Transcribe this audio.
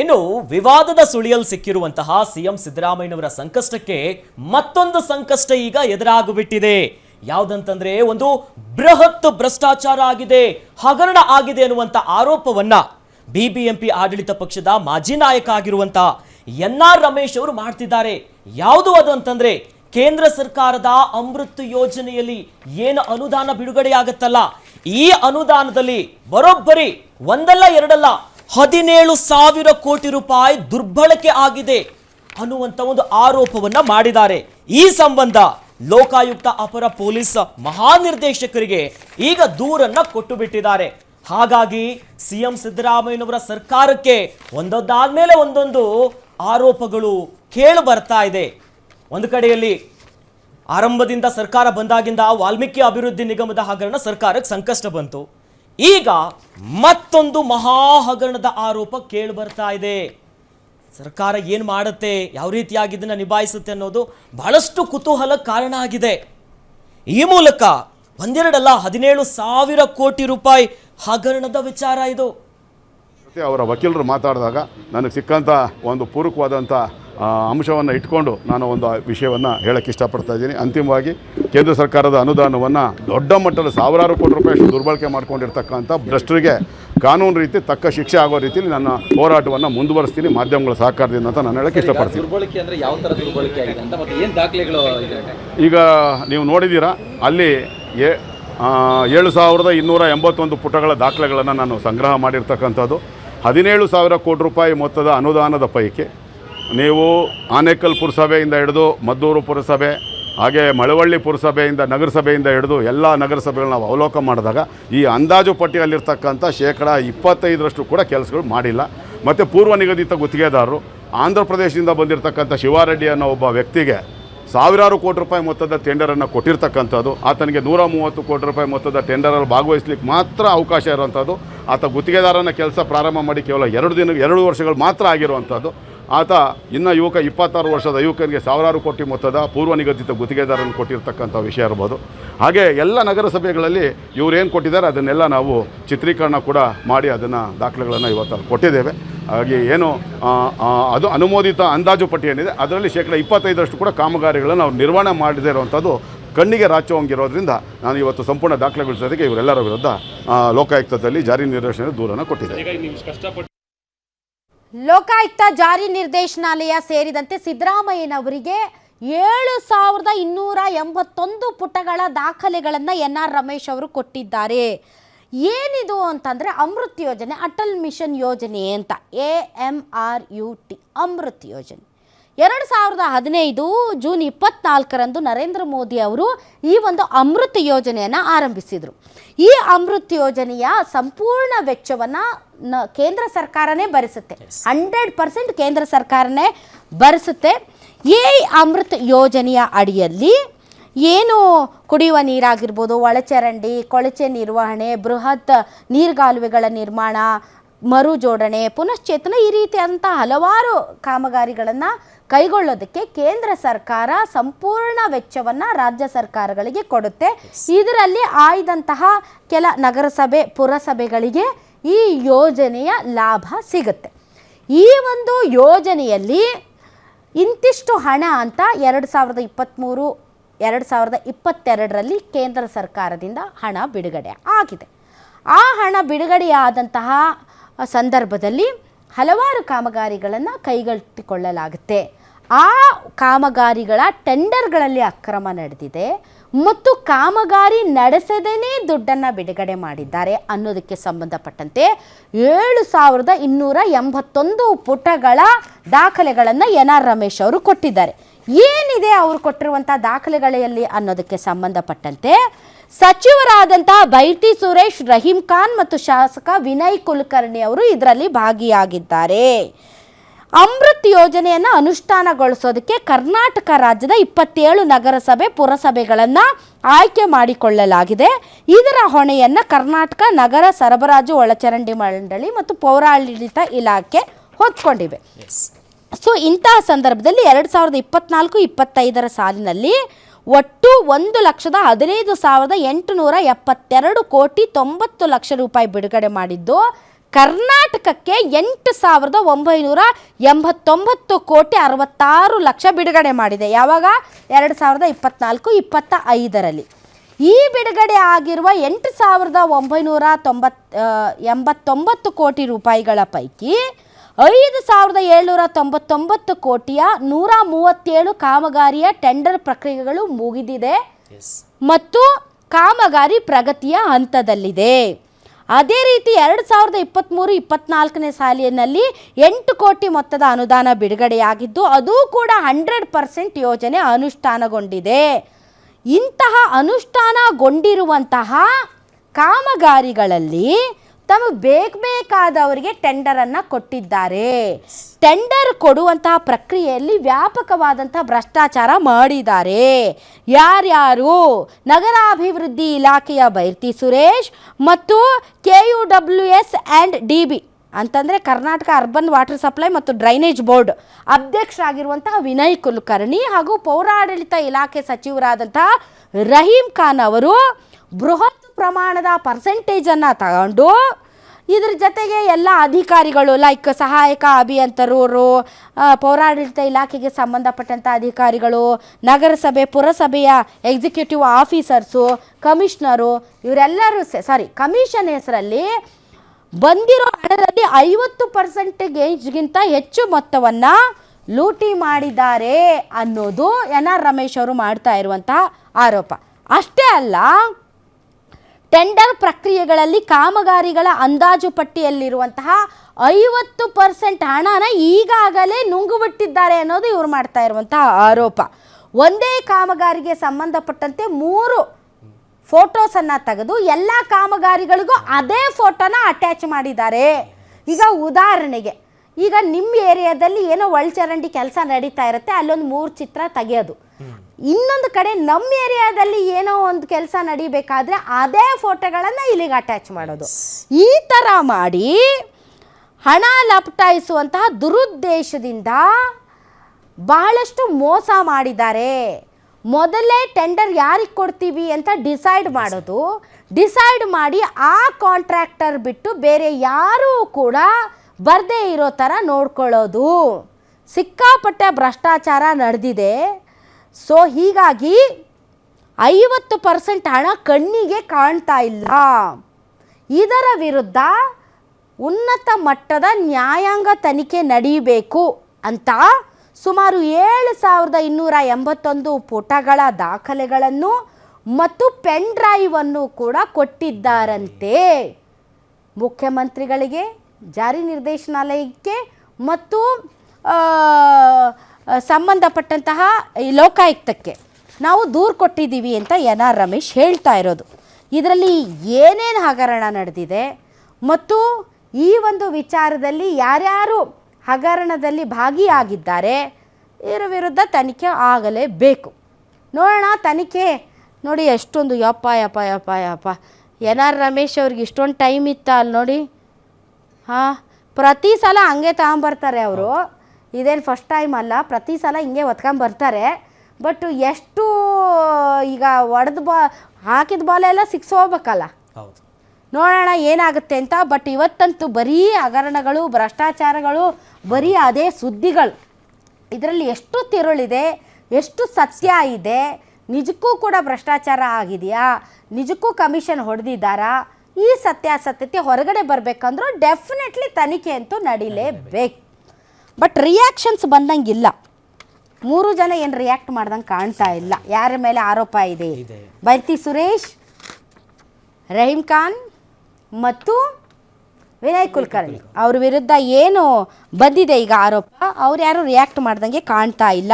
ಇನ್ನು ವಿವಾದದ ಸುಳಿಯಲ್ಲಿ ಸಿಕ್ಕಿರುವಂತಹ ಸಿಎಂ ಸಿದ್ದರಾಮಯ್ಯನವರ ಸಂಕಷ್ಟಕ್ಕೆ ಮತ್ತೊಂದು ಸಂಕಷ್ಟ ಈಗ ಎದುರಾಗಿಬಿಟ್ಟಿದೆ. ಯಾವುದಂತಂದ್ರೆ ಒಂದು ಬೃಹತ್ ಭ್ರಷ್ಟಾಚಾರ ಆಗಿದೆ, ಹಗರಣ ಆಗಿದೆ ಅನ್ನುವಂಥ ಆರೋಪವನ್ನ ಬಿಬಿಎಂಪಿ ಆಡಳಿತ ಪಕ್ಷದ ಮಾಜಿ ನಾಯಕ ಆಗಿರುವಂತ ಎನ್ ಆರ್ ರಮೇಶ್ ಅವರು ಮಾಡ್ತಿದ್ದಾರೆ. ಯಾವುದು ಅದು ಅಂತಂದ್ರೆ ಕೇಂದ್ರ ಸರ್ಕಾರದ ಅಮೃತ್ ಯೋಜನೆಯಲ್ಲಿ ಏನು ಅನುದಾನ ಬಿಡುಗಡೆಯಾಗತ್ತಲ್ಲ, ಈ ಅನುದಾನದಲ್ಲಿ ಬರೋಬ್ಬರಿ ಒಂದಲ್ಲ ಎರಡಲ್ಲ ಹದಿನೇಳು ಸಾವಿರ ಕೋಟಿ ರೂಪಾಯಿ ದುರ್ಬಳಕೆ ಆಗಿದೆ ಅನ್ನುವಂತ ಒಂದು ಆರೋಪವನ್ನ ಮಾಡಿದ್ದಾರೆ. ಈ ಸಂಬಂಧ ಲೋಕಾಯುಕ್ತ ಅಪರ ಪೊಲೀಸ್ ಮಹಾನಿರ್ದೇಶಕರಿಗೆ ಈಗ ದೂರನ್ನ ಕೊಟ್ಟು ಬಿಟ್ಟಿದ್ದಾರೆ ಹಾಗಾಗಿ ಸಿಎಂ ಸಿದ್ದರಾಮಯ್ಯನವರ ಸರ್ಕಾರಕ್ಕೆ ಒಂದೊಂದಾದ್ಮೇಲೆ ಒಂದೊಂದು ಆರೋಪಗಳು ಕೇಳು ಬರ್ತಾ ಇದೆ. ಒಂದು ಕಡೆಯಲ್ಲಿ ಆರಂಭದಿಂದ ಸರ್ಕಾರ ಬಂದಾಗಿಂದ ವಾಲ್ಮೀಕಿ ಅಭಿವೃದ್ಧಿ ನಿಗಮದ ಹಗರಣ ಸರ್ಕಾರಕ್ಕೆ ಸಂಕಷ್ಟ ಬಂತು. ಈಗ ಮತ್ತೊಂದು ಮಹಾ ಹಗರಣದ ಆರೋಪ ಕೇಳಿ ಬರ್ತಾ ಇದೆ. ಸರ್ಕಾರ ಏನು ಮಾಡುತ್ತೆ, ಯಾವ ರೀತಿಯಾಗಿ ಇದನ್ನು ನಿಭಾಯಿಸುತ್ತೆ ಅನ್ನೋದು ಬಹಳಷ್ಟು ಕುತೂಹಲ ಕಾರಣ ಆಗಿದೆ. ಈ ಮೂಲಕ ಒಂದೆರಡಲ್ಲ ಹದಿನೇಳು ಸಾವಿರ ಕೋಟಿ ರೂಪಾಯಿ ಹಗರಣದ ವಿಚಾರ ಇದು. ಅವರ ವಕೀಲರು ಮಾತಾಡಿದಾಗ ನನಗೆ ಸಿಕ್ಕಂಥ ಒಂದು ಪೂರಕವಾದಂಥ ಅಂಶವನ್ನು ಇಟ್ಕೊಂಡು ನಾನು ಒಂದು ವಿಷಯವನ್ನು ಹೇಳಕ್ಕೆ ಇಷ್ಟಪಡ್ತಾ ಇದ್ದೀನಿ. ಅಂತಿಮವಾಗಿ ಕೇಂದ್ರ ಸರ್ಕಾರದ ಅನುದಾನವನ್ನು ದೊಡ್ಡ ಮಟ್ಟದ ಸಾವಿರಾರು ಕೋಟಿ ರೂಪಾಯಿ ಅಷ್ಟು ದುರ್ಬಳಕೆ ಮಾಡ್ಕೊಂಡಿರ್ತಕ್ಕಂಥ ಭ್ರಷ್ಟರಿಗೆ ಕಾನೂನು ರೀತಿ ತಕ್ಕ ಶಿಕ್ಷೆ ಆಗೋ ರೀತಿಯಲ್ಲಿ ನನ್ನ ಹೋರಾಟವನ್ನು ಮುಂದುವರಿಸ್ತೀನಿ ಮಾಧ್ಯಮಗಳ ಸಹಕಾರದಿಂದ ಅಂತ ನಾನು ಹೇಳಕ್ಕೆ ಇಷ್ಟಪಡ್ತೀನಿ. ಈಗ ನೀವು ನೋಡಿದ್ದೀರಾ ಅಲ್ಲಿ ಏ ಏಳು ಸಾವಿರದ ಇನ್ನೂರ ಎಂಬತ್ತೊಂದು ಪುಟಗಳ ದಾಖಲೆಗಳನ್ನು ನಾನು ಸಂಗ್ರಹ ಮಾಡಿರ್ತಕ್ಕಂಥದ್ದು. ಹದಿನೇಳು ಸಾವಿರ ಕೋಟಿ ರೂಪಾಯಿ ಮೊತ್ತದ ಅನುದಾನದ ಪೈಕಿ ನೀವು ಆನೇಕಲ್ ಪುರಸಭೆಯಿಂದ ಹಿಡಿದು ಮದ್ದೂರು ಪುರಸಭೆ, ಹಾಗೆ ಮಳವಳ್ಳಿ ಪುರಸಭೆಯಿಂದ ನಗರಸಭೆಯಿಂದ ಹಿಡಿದು ಎಲ್ಲ ನಗರಸಭೆಗಳನ್ನ ನಾವು ಅವಲೋಕನ ಮಾಡಿದಾಗ ಈ ಅಂದಾಜು ಪಟ್ಟಿಯಲ್ಲಿರ್ತಕ್ಕಂಥ ಶೇಕಡ ಇಪ್ಪತ್ತೈದರಷ್ಟು ಕೂಡ ಕೆಲಸಗಳು ಮಾಡಿಲ್ಲ. ಮತ್ತು ಪೂರ್ವ ನಿಗದಿತ ಗುತ್ತಿಗೆದಾರರು, ಆಂಧ್ರ ಪ್ರದೇಶದಿಂದ ಬಂದಿರತಕ್ಕಂಥ ಶಿವಾರೆಡ್ಡಿ ಅನ್ನೋ ಒಬ್ಬ ವ್ಯಕ್ತಿಗೆ ಸಾವಿರಾರು ಕೋಟಿ ರೂಪಾಯಿ ಮೊತ್ತದ ಟೆಂಡರನ್ನು ಕೊಟ್ಟಿರ್ತಕ್ಕಂಥದ್ದು, ಆತನಿಗೆ ನೂರ ಮೂವತ್ತು ಕೋಟಿ ರೂಪಾಯಿ ಮೊತ್ತದ ಟೆಂಡರಲ್ಲಿ ಭಾಗವಹಿಸ್ಲಿಕ್ಕೆ ಮಾತ್ರ ಅವಕಾಶ ಇರುವಂಥದ್ದು, ಆತ ಗುತ್ತಿಗೆದಾರನ ಕೆಲಸ ಪ್ರಾರಂಭ ಮಾಡಿ ಕೇವಲ ಎರಡು ದಿನ, ಎರಡು ವರ್ಷಗಳು ಮಾತ್ರ ಆಗಿರುವಂಥದ್ದು. ಆತ ಇನ್ನು ಯುವಕ ಇಪ್ಪತ್ತಾರು ವರ್ಷದ ಯುವಕನಿಗೆ ಸಾವಿರಾರು ಕೋಟಿ ಮೊತ್ತದ ಪೂರ್ವ ನಿಗದಿತ ಗುತ್ತಿಗೆದಾರನ್ನು ಕೊಟ್ಟಿರ್ತಕ್ಕಂಥ ವಿಷಯ ಇರ್ಬೋದು. ಹಾಗೆ ಎಲ್ಲ ನಗರಸಭೆಗಳಲ್ಲಿ ಇವರೇನು ಕೊಟ್ಟಿದ್ದಾರೆ ಅದನ್ನೆಲ್ಲ ನಾವು ಚಿತ್ರೀಕರಣ ಕೂಡ ಮಾಡಿ ಅದನ್ನು ದಾಖಲೆಗಳನ್ನು ಇವತ್ತು ಕೊಟ್ಟಿದ್ದೇವೆ. ಹಾಗೆ ಏನು ಅದು ಅನುಮೋದಿತ ಅಂದಾಜು ಪಟ್ಟಿ ಏನಿದೆ, ಅದರಲ್ಲಿ ಶೇಕಡ ಇಪ್ಪತ್ತೈದರಷ್ಟು ಕೂಡ ಕಾಮಗಾರಿಗಳನ್ನು ಅವ್ರು ನಿರ್ವಹಣೆ ಮಾಡದೇ ಇರುವಂಥದ್ದು ಕಣ್ಣಿಗೆ ರಾಚುವಂಗಿರೋದ್ರಿಂದ ನಾನು ಇವತ್ತು ಸಂಪೂರ್ಣ ದಾಖಲೆಗಳ ಜೊತೆಗೆ ಇವರೆಲ್ಲರ ವಿರುದ್ಧ ಲೋಕಾಯುಕ್ತದಲ್ಲಿ ಜಾರಿ ನಿರ್ದೇಶನ ದೂರನ್ನು ಕೊಟ್ಟಿದೆ ಲೋಕಾಯುಕ್ತ ಜಾರಿ ನಿರ್ದೇಶನಾಲಯ ಸೇರಿದಂತೆ ಸಿದ್ದರಾಮಯ್ಯನವರಿಗೆ ಏಳು ಸಾವಿರದ ಇನ್ನೂರ ಎಂಬತ್ತೊಂದು ಪುಟಗಳ ದಾಖಲೆಗಳನ್ನು ಎನ್ ಆರ್ ರಮೇಶ್ ಅವರು ಕೊಟ್ಟಿದ್ದಾರೆ. ಏನಿದು ಅಂತಂದರೆ ಅಮೃತ್ ಯೋಜನೆ, ಅಟಲ್ ಮಿಷನ್ ಯೋಜನೆ ಅಂತ, A M R U T, Amrut ಯೋಜನೆ. ಎರಡು ಸಾವಿರದ ಹದಿನೈದು ಜೂನ್ ಇಪ್ಪತ್ನಾಲ್ಕರಂದು ನರೇಂದ್ರ ಮೋದಿ ಅವರು ಈ ಒಂದು ಅಮೃತ್ ಯೋಜನೆಯನ್ನು ಆರಂಭಿಸಿದರು. ಈ ಅಮೃತ್ ಯೋಜನೆಯ ಸಂಪೂರ್ಣ ವೆಚ್ಚವನ್ನು ನ ಕೇಂದ್ರ ಸರ್ಕಾರನೇ ಭರಿಸುತ್ತೆ. ಹಂಡ್ರೆಡ್ ಪರ್ಸೆಂಟ್ ಕೇಂದ್ರ ಸರ್ಕಾರನೇ ಭರಿಸುತ್ತೆ. ಈ ಅಮೃತ್ ಯೋಜನೆಯ ಅಡಿಯಲ್ಲಿ ಏನು ಕುಡಿಯುವ ನೀರಾಗಿರ್ಬೋದು ಒಳಚರಂಡಿ ಕೊಳಚೆ ನಿರ್ವಹಣೆ ಬೃಹತ್ ನೀರ್ಗಾಲುವೆಗಳ ನಿರ್ಮಾಣ ಮರುಜೋಡಣೆ ಪುನಶ್ಚೇತನ ಈ ರೀತಿಯಾದಂಥ ಹಲವಾರು ಕಾಮಗಾರಿಗಳನ್ನು ಕೈಗೊಳ್ಳೋದಕ್ಕೆ ಕೇಂದ್ರ ಸರ್ಕಾರ ಸಂಪೂರ್ಣ ವೆಚ್ಚವನ್ನು ರಾಜ್ಯ ಸರ್ಕಾರಗಳಿಗೆ ಕೊಡುತ್ತೆ. ಇದರಲ್ಲಿ ಆಯ್ದಂತಹ ಕೆಲ ನಗರಸಭೆ, ಪುರಸಭೆಗಳಿಗೆ ಈ ಯೋಜನೆಯ ಲಾಭ ಸಿಗುತ್ತೆ. ಈ ಒಂದು ಯೋಜನೆಯಲ್ಲಿ ಇಂತಿಷ್ಟು ಹಣ ಅಂತ ಎರಡು ಸಾವಿರದ ಇಪ್ಪತ್ತ್ಮೂರು ಎರಡು ಸಾವಿರದ ಇಪ್ಪತ್ತೆರಡರಲ್ಲಿ ಕೇಂದ್ರ ಸರ್ಕಾರದಿಂದ ಹಣ ಬಿಡುಗಡೆ ಆಗಿದೆ. ಆ ಹಣ ಬಿಡುಗಡೆಯಾದಂತಹ ಸಂದರ್ಭದಲ್ಲಿ ಹಲವಾರು ಕಾಮಗಾರಿಗಳನ್ನು ಕೈಗೆತ್ತಿಕೊಳ್ಳಲಾಗುತ್ತೆ ಆ ಕಾಮಗಾರಿಗಳ ಟೆಂಡರ್ಗಳಲ್ಲಿ ಅಕ್ರಮ ನಡೆದಿದೆ ಮತ್ತು ಕಾಮಗಾರಿ ನಡೆಸದೇ ದುಡ್ಡನ್ನು ಬಿಡುಗಡೆ ಮಾಡಿದ್ದಾರೆ ಅನ್ನೋದಕ್ಕೆ ಸಂಬಂಧಪಟ್ಟಂತೆ ಏಳು ಸಾವಿರದ ಇನ್ನೂರ ಎಂಬತ್ತೊಂದು ಪುಟಗಳ ದಾಖಲೆಗಳನ್ನು ಎನ್ ಆರ್ ರಮೇಶ್ ಅವರು ಕೊಟ್ಟಿದ್ದಾರೆ. ಏನಿದೆ ಅವರು ಕೊಟ್ಟಿರುವಂಥ ದಾಖಲೆಗಳಲ್ಲಿ ಅನ್ನೋದಕ್ಕೆ ಸಂಬಂಧಪಟ್ಟಂತೆ ಸಚಿವರಾದಂಥ ಬೈಟಿ ಸುರೇಶ್, ರಹೀಂ ಖಾನ್ ಮತ್ತು ಶಾಸಕ ವಿನಯ್ ಕುಲಕರ್ಣಿ ಅವರು ಇದರಲ್ಲಿ ಭಾಗಿಯಾಗಿದ್ದಾರೆ. ಅಮೃತ್ ಯೋಜನೆಯನ್ನು ಅನುಷ್ಠಾನಗೊಳಿಸೋದಕ್ಕೆ ಕರ್ನಾಟಕ ರಾಜ್ಯದ ಇಪ್ಪತ್ತೇಳು ನಗರಸಭೆ ಪುರಸಭೆಗಳನ್ನು ಆಯ್ಕೆ ಮಾಡಿಕೊಳ್ಳಲಾಗಿದೆ. ಇದರ ಹೊಣೆಯನ್ನು ಕರ್ನಾಟಕ ನಗರ ಸರಬರಾಜು ಒಳಚರಂಡಿ ಮಂಡಳಿ ಮತ್ತು ಪೌರಾಡಳಿತ ಇಲಾಖೆ ಹೊತ್ಕೊಂಡಿವೆ. ಸೊ ಇಂತಹ ಸಂದರ್ಭದಲ್ಲಿ ಎರಡು ಸಾವಿರದ ಇಪ್ಪತ್ನಾಲ್ಕು ಇಪ್ಪತ್ತೈದರ ಸಾಲಿನಲ್ಲಿ ಒಟ್ಟು ಒಂದು ಲಕ್ಷದ ಹದಿನೈದು ಸಾವಿರದ ಎಂಟುನೂರ ಎಪ್ಪತ್ತೆರಡು ಕೋಟಿ ತೊಂಬತ್ತು ಲಕ್ಷ ರೂಪಾಯಿ ಬಿಡುಗಡೆ ಮಾಡಿದ್ದು ಕರ್ನಾಟಕಕ್ಕೆ ಎಂಟು ಸಾವಿರದ ಒಂಬೈನೂರ ಎಂಬತ್ತೊಂಬತ್ತು ಕೋಟಿ ಅರವತ್ತಾರು ಲಕ್ಷ ಬಿಡುಗಡೆ ಮಾಡಿದೆ. ಯಾವಾಗ? ಎರಡು ಸಾವಿರದ ಇಪ್ಪತ್ನಾಲ್ಕು ಇಪ್ಪತ್ತ ಐದರಲ್ಲಿ ಈ ಬಿಡುಗಡೆ ಆಗಿರುವ ಎಂಟು ಸಾವಿರದ ಒಂಬೈನೂರ ತೊಂಬತ್ ಎಂಬತ್ತೊಂಬತ್ತು ಕೋಟಿ ರೂಪಾಯಿಗಳ ಪೈಕಿ ಐದು ಸಾವಿರದ ಏಳ್ನೂರ ತೊಂಬತ್ತೊಂಬತ್ತು ಕೋಟಿಯ ನೂರ ಮೂವತ್ತೇಳು ಕಾಮಗಾರಿಯ ಟೆಂಡರ್ ಪ್ರಕ್ರಿಯೆಗಳು ಮುಗಿದಿದೆ ಮತ್ತು ಕಾಮಗಾರಿ ಪ್ರಗತಿಯ ಹಂತದಲ್ಲಿದೆ. ಅದೇ ರೀತಿ ಎರಡು ಸಾವಿರದ ಇಪ್ಪತ್ತ್ಮೂರು ಇಪ್ಪತ್ನಾಲ್ಕನೇ ಸಾಲಿನಲ್ಲಿ ಎಂಟು ಕೋಟಿ ಮೊತ್ತದ ಅನುದಾನ ಬಿಡುಗಡೆಯಾಗಿದ್ದು, ಅದು ಕೂಡ ಹಂಡ್ರೆಡ್ ಪರ್ಸೆಂಟ್ ಯೋಜನೆ ಅನುಷ್ಠಾನಗೊಂಡಿದೆ. ಇಂತಹ ಅನುಷ್ಠಾನಗೊಂಡಿರುವಂತಹ ಕಾಮಗಾರಿಗಳಲ್ಲಿ ತಮಗೆ ಬೇಕು ಬೇಕಾದವರಿಗೆ ಟೆಂಡರನ್ನು ಕೊಟ್ಟಿದ್ದಾರೆ. ಟೆಂಡರ್ ಕೊಡುವಂತಹ ಪ್ರಕ್ರಿಯೆಯಲ್ಲಿ ವ್ಯಾಪಕವಾದಂಥ ಭ್ರಷ್ಟಾಚಾರ ಮಾಡಿದ್ದಾರೆ. ಯಾರ್ಯಾರು ನಗರಾಭಿವೃದ್ಧಿ ಇಲಾಖೆಯ ಬೈರ್ತಿ ಸುರೇಶ್ ಮತ್ತು K U W S and D B ಅಂತಂದರೆ ಕರ್ನಾಟಕ ಅರ್ಬನ್ ವಾಟರ್ ಸಪ್ಲೈ ಮತ್ತು ಡ್ರೈನೇಜ್ ಬೋರ್ಡ್ ಅಧ್ಯಕ್ಷರಾಗಿರುವಂತಹ ವಿನಯ್ ಕುಲಕರ್ಣಿ ಹಾಗೂ ಪೌರಾಡಳಿತ ಇಲಾಖೆ ಸಚಿವರಾದಂತಹ ರಹೀಂ ಖಾನ್ ಅವರು ಬೃಹತ್ ಪ್ರಮಾಣದ ಪರ್ಸೆಂಟೇಜನ್ನು ತಗೊಂಡು ಇದ್ರ ಜೊತೆಗೆ ಎಲ್ಲ ಅಧಿಕಾರಿಗಳು ಲೈಕ್ ಸಹಾಯಕ ಅಭಿಯಂತರರು ಪೌರಾಡಳಿತ ಇಲಾಖೆಗೆ ಸಂಬಂಧಪಟ್ಟಂಥ ಅಧಿಕಾರಿಗಳು, ನಗರಸಭೆ, ಪುರಸಭೆಯ ಎಕ್ಸಿಕ್ಯೂಟಿವ್ ಆಫೀಸರ್ಸು ಕಮಿಷನರು ಇವರೆಲ್ಲರೂ ಸಾರಿ ಕಮಿಷನ್ ಹೆಸರಲ್ಲಿ ಬಂದಿರೋ ಹಣದಲ್ಲಿ ಐವತ್ತು ಪರ್ಸೆಂಟೇಜ್ಗಿಂತ ಹೆಚ್ಚು ಮೊತ್ತವನ್ನು ಲೂಟಿ ಮಾಡಿದ್ದಾರೆ ಅನ್ನೋದು ಎನ್ ಆರ್ ರಮೇಶ್ ಅವರು ಮಾಡ್ತಾ ಇರುವಂತಹ ಆರೋಪ. ಅಷ್ಟೇ ಅಲ್ಲ ಟೆಂಡರ್ ಪ್ರಕ್ರಿಯೆಗಳಲ್ಲಿ ಕಾಮಗಾರಿಗಳ ಅಂದಾಜು ಪಟ್ಟಿಯಲ್ಲಿರುವಂತಹ ಐವತ್ತು ಪರ್ಸೆಂಟ್ ಹಣನ ಈಗಾಗಲೇ ನುಂಗುಬಿಟ್ಟಿದ್ದಾರೆ ಅನ್ನೋದು ಇವ್ರು ಮಾಡ್ತಾ ಇರುವಂತಹ ಆರೋಪ. ಒಂದೇ ಕಾಮಗಾರಿಗೆ ಸಂಬಂಧಪಟ್ಟಂತೆ ಮೂರು ಫೋಟೋಸನ್ನು ತೆಗೆದು ಎಲ್ಲ ಕಾಮಗಾರಿಗಳಿಗೂ ಅದೇ ಫೋಟೋನ ಅಟ್ಯಾಚ್ ಮಾಡಿದ್ದಾರೆ. ಈಗ ಉದಾಹರಣೆಗೆ, ಈಗ ನಿಮ್ಮ ಏರಿಯಾದಲ್ಲಿ ಏನೋ ಒಳಚರಂಡಿ ಕೆಲಸ ನಡೀತಾ ಇರುತ್ತೆ, ಅಲ್ಲೊಂದು ಮೂರು ಚಿತ್ರ ತೆಗೆಯೋದು. ಇನ್ನೊಂದು ಕಡೆ ನಮ್ಮ ಏರಿಯಾದಲ್ಲಿ ಏನೋ ಒಂದು ಕೆಲಸ ನಡಿಬೇಕಾದ್ರೆ ಅದೇ ಫೋಟೋಗಳನ್ನು ಇಲ್ಲಿಗೆ ಅಟ್ಯಾಚ್ ಮಾಡೋದು. ಈ ಥರ ಮಾಡಿ ಹಣ ಲಪಟಾಯಿಸುವಂತಹ ದುರುದ್ದೇಶದಿಂದ ಬಹಳಷ್ಟು ಮೋಸ ಮಾಡಿದ್ದಾರೆ. ಮೊದಲೇ ಟೆಂಡರ್ ಯಾರಿಗೆ ಕೊಡ್ತೀವಿ ಅಂತ ಡಿಸೈಡ್ ಮಾಡೋದು. ಡಿಸೈಡ್ ಮಾಡಿ ಆ ಕಾಂಟ್ರಾಕ್ಟರ್ ಬಿಟ್ಟು ಬೇರೆ ಯಾರೂ ಕೂಡ ಬರದೇ ಇರೋ ಥರ ನೋಡ್ಕೊಳ್ಳೋದು. ಸಿಕ್ಕಾಪಟ್ಟೆ ಭ್ರಷ್ಟಾಚಾರ ನಡೆದಿದೆ. ಸೊ ಹೀಗಾಗಿ ಐವತ್ತು ಪರ್ಸೆಂಟ್ ಹಣ ಕಣ್ಣಿಗೆ ಕಾಣ್ತಾ ಇಲ್ಲ. ಇದರ ವಿರುದ್ಧ ಉನ್ನತ ಮಟ್ಟದ ನ್ಯಾಯಾಂಗ ತನಿಖೆ ನಡೆಯಬೇಕು ಅಂತ ಸುಮಾರು ಏಳು ಸಾವಿರದ ಇನ್ನೂರ ಎಂಬತ್ತೊಂದು ಪುಟಗಳ ದಾಖಲೆಗಳನ್ನು ಮತ್ತು ಪೆನ್ ಡ್ರೈವನ್ನು ಕೂಡ ಕೊಟ್ಟಿದ್ದಾರಂತೆ. ಮುಖ್ಯಮಂತ್ರಿಗಳಿಗೆ, ಜಾರಿ ನಿರ್ದೇಶನಾಲಯಕ್ಕೆ ಮತ್ತು ಸಂಬಂಧಪಟ್ಟಂತಹ ಈ ಲೋಕಾಯುಕ್ತಕ್ಕೆ ನಾವು ದೂರು ಕೊಟ್ಟಿದ್ದೀವಿ ಅಂತ ಎನ್ ಆರ್ ರಮೇಶ್ ಹೇಳ್ತಾ ಇರೋದು. ಇದರಲ್ಲಿ ಏನೇನು ಹಗರಣ ನಡೆದಿದೆ ಮತ್ತು ಈ ಒಂದು ವಿಚಾರದಲ್ಲಿ ಯಾರ್ಯಾರು ಹಗರಣದಲ್ಲಿ ಭಾಗಿಯಾಗಿದ್ದಾರೆ ಇದರ ವಿರುದ್ಧ ತನಿಖೆ ಆಗಲೇಬೇಕು. ನೋಡೋಣ, ತನಿಖೆ ನೋಡಿ ಎಷ್ಟೊಂದು ಯಪ್ಪ ಯಪ್ಪ ಯಪ್ಪ ಯಪ್ಪ. ಎನ್ ಆರ್ ರಮೇಶ್ ಅವ್ರಿಗೆ ಇಷ್ಟೊಂದು ಟೈಮ್ ಇತ್ತ ಅಲ್ಲಿ ನೋಡಿ. ಹಾಂ, ಪ್ರತಿ ಸಲ ಹಂಗೆ ತಗೊಂಬರ್ತಾರೆ ಅವರು. ಇದೇನು ಫಸ್ಟ್ ಟೈಮ್ ಅಲ್ಲ ಪ್ರತಿ ಸಲ ಹಿಂಗೆ ಒತ್ಕೊಂಬರ್ತಾರೆ ಬಟ್ ಎಷ್ಟು ಈಗ ಹೊಡೆದ ಬಾ ಹಾಕಿದ ಬಾಲೆಲ್ಲ ಸಿಕ್ಸ್ ಹೋಗ್ಬೇಕಲ್ಲ. ನೋಡೋಣ ಏನಾಗುತ್ತೆ ಅಂತ ಬಟ್ ಇವತ್ತಂತೂ ಬರೀ ಹಗರಣಗಳು ಭ್ರಷ್ಟಾಚಾರಗಳು ಬರೀ ಅದೇ ಸುದ್ದಿಗಳು. ಇದರಲ್ಲಿ ಎಷ್ಟು ತಿರುಳಿದೆ ಎಷ್ಟು ಸತ್ಯ ಇದೆ ನಿಜಕ್ಕೂ ಕೂಡ ಭ್ರಷ್ಟಾಚಾರ ಆಗಿದೆಯಾ ನಿಜಕ್ಕೂ ಕಮಿಷನ್ ಹೊಡೆದಿದ್ದಾರಾ ಈ ಸತ್ಯಾಸತ್ಯತೆ ಹೊರಗಡೆ ಬರಬೇಕಂದ್ರೂ ಡೆಫಿನೆಟ್ಲಿ ತನಿಖೆ ಅಂತೂ ನಡೀಲೇಬೇಕು. ಬಟ್ ರಿಯಾಕ್ಷನ್ಸ್ ಬಂದಂಗಿಲ್ಲ. ಮೂರು ಜನ ಏನು ರಿಯಾಕ್ಟ್ ಮಾಡ್ದಂಗೆ ಕಾಣ್ತಾ ಇಲ್ಲ. ಯಾರ ಮೇಲೆ ಆರೋಪ ಇದೆ. ಬೈರ್ತಿ ಸುರೇಶ್ ರಹೀಮ್ ಖಾನ್ ಮತ್ತು ವಿನಯ್ ಕುಲಕರ್ಣಿ. ಅವ್ರ ವಿರುದ್ಧ ಏನು ಬಂದಿದೆ ಈಗ ಆರೋಪ? ಅವ್ರು ಯಾರು ರಿಯಾಕ್ಟ್ ಮಾಡ್ದಂಗೆ ಕಾಣ್ತಾ ಇಲ್ಲ.